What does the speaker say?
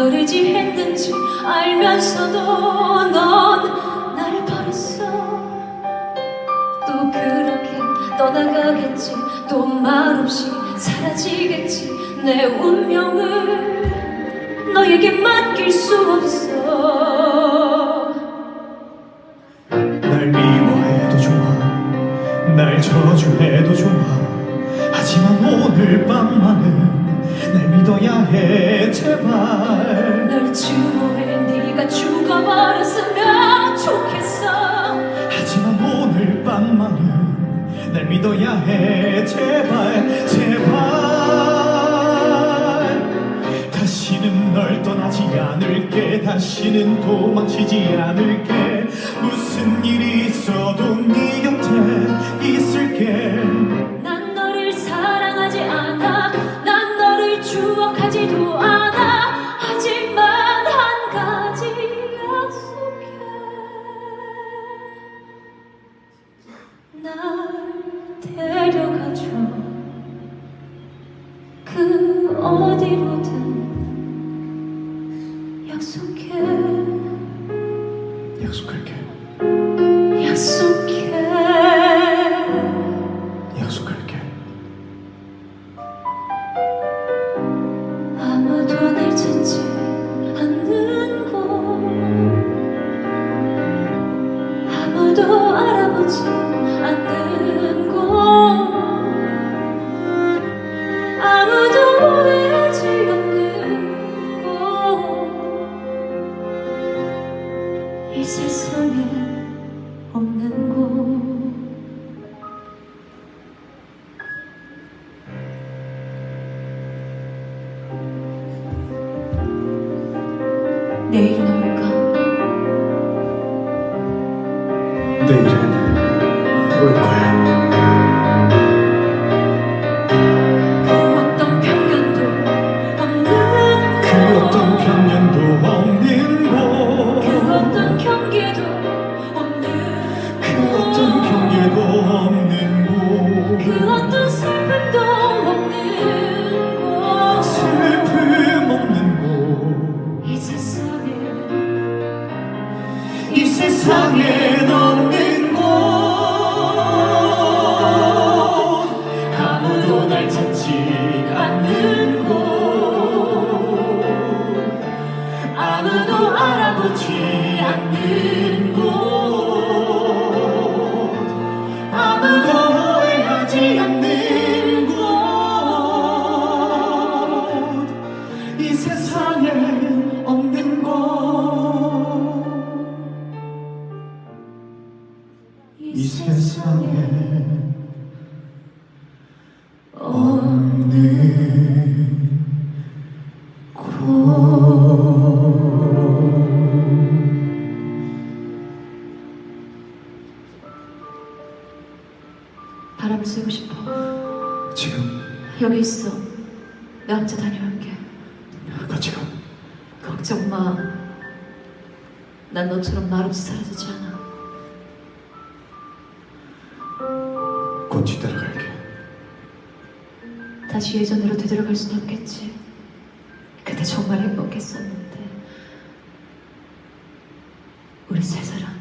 너르지 했는지 알면서도 넌 나를 버렸어. 또 그렇게 떠나가겠지. 또 말없이 사라지겠지. 내 운명을 너에게 맡길 수 없어. 날 미워해도 좋아. 날 저주해도 좋아. 하지만 오늘 밤만은 날 믿어야 해 제발 널 증오해 네가 죽어버렸으면 좋겠어. 하지만 오늘 밤만은 날 믿어야 해. 제발 제발. 다시는 널 떠나지 않을게. 다시는 도망치지 않을게. 무슨 일이 있어도 네 곁에 있을게. 난 너를 사랑하지 않아. 난 너를 추억하지도 않아 그 어디로든 약속해. 약속할게. 약속해. 약속할게. 아무도 날 찾지 세상에 없는 곳 내일은 올까? 내일은 없는 곳. 그 어떤 슬픔도 없는 곳. 슬픔 없는 곳. 이 세상에. 이 세상엔 없는 곳. 아무도 날 찾지 않는 곳. 아무도 알아보지 않는 곳 오해하지 않는 곳. 이 세상에 없는 곳. 이 세상에 바람 쐬고 싶어. 지금? 여기 있어. 나 혼자 다녀올게. 같이 가 걱정 마 난 너처럼 말없이 사라지지 않아. 곧 뒤따라갈게. 다시 예전으로 되돌아갈 순 없겠지. 그때 정말 행복했었는데. 우리 세 사람